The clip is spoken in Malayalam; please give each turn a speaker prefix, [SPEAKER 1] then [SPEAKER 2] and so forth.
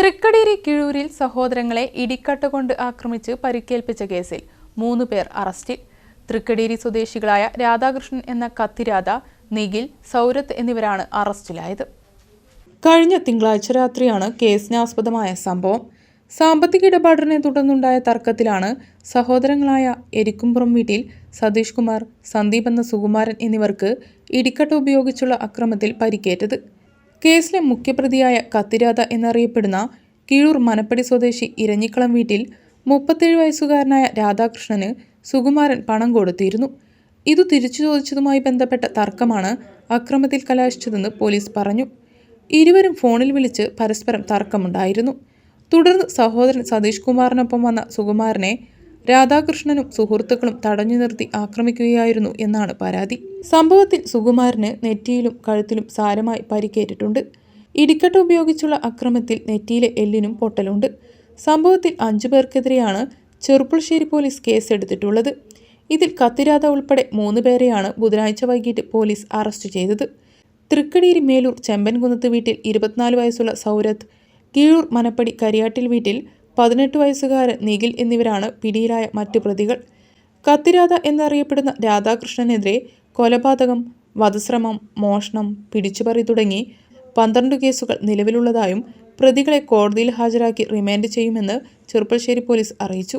[SPEAKER 1] തൃക്കടേരി കിഴൂരിൽ സഹോദരങ്ങളെ ഇടിക്കട്ട കൊണ്ട് ആക്രമിച്ച് പരിക്കേൽപ്പിച്ച കേസിൽ മൂന്ന് പേർ അറസ്റ്റിൽ. തൃക്കടേരി സ്വദേശികളായ രാധാകൃഷ്ണൻ എന്ന കത്തിരാധ നിഖിൽ സൗരത്ത് എന്നിവരാണ് അറസ്റ്റിലായത്. കഴിഞ്ഞ തിങ്കളാഴ്ച രാത്രിയാണ് കേസിനാസ്പദമായ സംഭവം. സാമ്പത്തിക ഇടപാടിനെ തുടർന്നുണ്ടായ തർക്കത്തിലാണ് സഹോദരങ്ങളായ എരിക്കുംപുറം വീട്ടിൽ സതീഷ് കുമാർ സന്ദീപ് എന്ന സുകുമാരൻ എന്നിവർക്ക് ഇടിക്കട്ട ഉപയോഗിച്ചുള്ള അക്രമത്തിൽ പരിക്കേറ്റത്. കേസിലെ മുഖ്യപ്രതിയായ കത്തിരാത എന്നറിയപ്പെടുന്ന കീഴൂർ മനപ്പടി സ്വദേശി ഇരഞ്ഞിക്കളം വീട്ടിൽ മുപ്പത്തേഴ് വയസ്സുകാരനായ രാധാകൃഷ്ണന് സുകുമാരൻ പണം കൊടുത്തിരുന്നു. ഇതു തിരിച്ചു ചോദിച്ചതുമായി ബന്ധപ്പെട്ട തർക്കമാണ് അക്രമത്തിൽ കലാശിച്ചതെന്ന് പോലീസ് പറഞ്ഞു. ഇരുവരും ഫോണിൽ വിളിച്ച് പരസ്പരം തർക്കമുണ്ടായിരുന്നു. തുടർന്ന് സഹോദരൻ സതീഷ് കുമാറിനൊപ്പം വന്ന സുകുമാരനെ രാധാകൃഷ്ണനും സുഹൃത്തുക്കളും തടഞ്ഞു നിർത്തി ആക്രമിക്കുകയായിരുന്നു എന്നാണ് പരാതി. സംഭവത്തിൽ സുകുമാരന് നെറ്റിയിലും കഴുത്തിലും സാരമായി പരിക്കേറ്റിട്ടുണ്ട്. ഇടിക്കട്ട് ഉപയോഗിച്ചുള്ള അക്രമത്തിൽ നെറ്റിയിലെ എല്ലിനും പൊട്ടലുണ്ട്. സംഭവത്തിൽ അഞ്ചു പേർക്കെതിരെയാണ് ചെറുപ്പുളശ്ശേരി പോലീസ് കേസെടുത്തിട്ടുള്ളത്. ഇതിൽ കത്തിരാത ഉൾപ്പെടെ മൂന്ന് പേരെയാണ് ബുധനാഴ്ച വൈകിട്ട് പോലീസ് അറസ്റ്റ് ചെയ്തത്. തൃക്കടിയിരി മേലൂർ ചെമ്പൻകുന്നത്ത് വീട്ടിൽ ഇരുപത്തിനാല് വയസ്സുള്ള സൗരത്ത് കീഴൂർ മനപ്പടി കരിയാട്ടിൽ വീട്ടിൽ പതിനെട്ട് വയസ്സുകാരൻ നിഖിൽ എന്നിവരാണ് പിടിയിലായ മറ്റ് പ്രതികൾ. കത്തിരാധ എന്നറിയപ്പെടുന്ന രാധാകൃഷ്ണനെതിരെ കൊലപാതകം വധശ്രമം മോഷണം പിടിച്ചുപറി തുടങ്ങി പന്ത്രണ്ട് കേസുകൾ നിലവിലുള്ളതായും പ്രതികളെ കോടതിയിൽ ഹാജരാക്കി റിമാൻഡ് ചെയ്യുമെന്ന് ചെറുപ്പശ്ശേരി പോലീസ് അറിയിച്ചു.